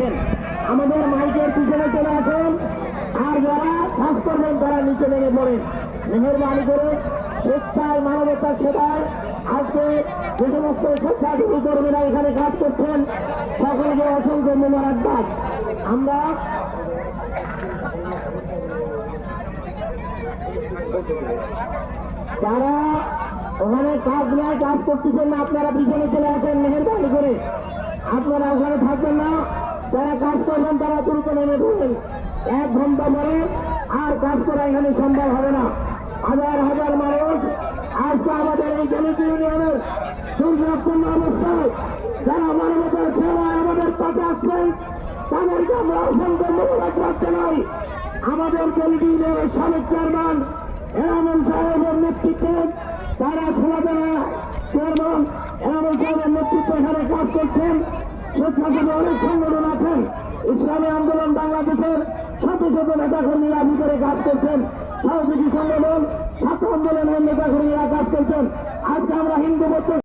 রাখেন আমাদের মাইকের পিছনে চলে আসেন। আর যারা কাজ করবেন তারা নিচে নেমে পড়েন, মেহরবানি করে স্বেচ্ছায় মানবতার সেবায় আজকে যে সমস্ত স্বেচ্ছাসেবী কর্মীরা এখানে কাজ করছেন, সকলকে অসংখ্য মোবারকবাদ। আমরা যারা ওখানে কাজ নয় কাজ করতেছেন না, আপনারা পিছনে চলে আসেন মেহরবানি করে। আপনারা ওখানে থাকবেন না। যারা কাজ করবেন তারা দ্রুত নেমে পড়বেন। এক ঘণ্টা পরে আর কাজ করা এখানে সম্ভব হবে না। হাজার হাজার মানুষ আজকে আমাদের এই জমিত ইউনিয়নের দুর্যোগপূর্ণ অবস্থায় যারা মানবতার সেবায় আমাদের কাছে আসছেন, তাদেরকে আমরা অসংখ্য মোবারকবাদ জানাই আমাদের জমিত ইউনিয়নের সাবেক চেয়ারম্যান এনামুল সাহেবের নেতৃত্বে তারা সমাজেরা চেয়ারম্যান এনামুল সাহেবের নেতৃত্বে এখানে কাজ করছেন। স্বেচ্ছাসেবী অনেক সংগঠন আছেন ইসলামী আন্দোলন বাংলাদেশের শত শত নেতাকর্মীরা ভিতরে কাজ করছেন। সহযোগী সংগঠন, ছাত্র আন্দোলনের নেতাকর্মীরা কাজ করছেন। আজকে আমরা হিন্দু